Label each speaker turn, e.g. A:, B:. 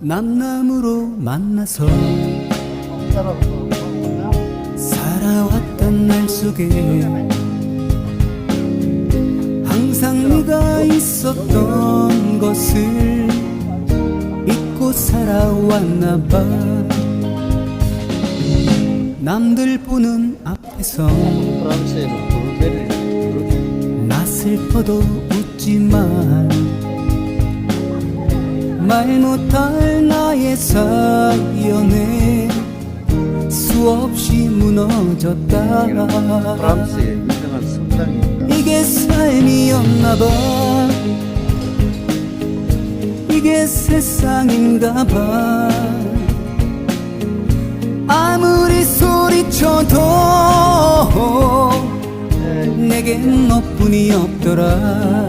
A: 남남으로 만나서 살아왔던 날 속에 항상 네가 있었던 것을 잊고 살아왔나 봐. 남들 보는 앞에서 나 슬퍼도 웃지만 말 못할 나의 사연에 수없이 무너졌다
B: 프랑스의 유명한 성당입니다.
A: 이게 삶이었나봐. 이게 세상인가봐. 아무리 소리쳐도 내겐 너뿐이 없더라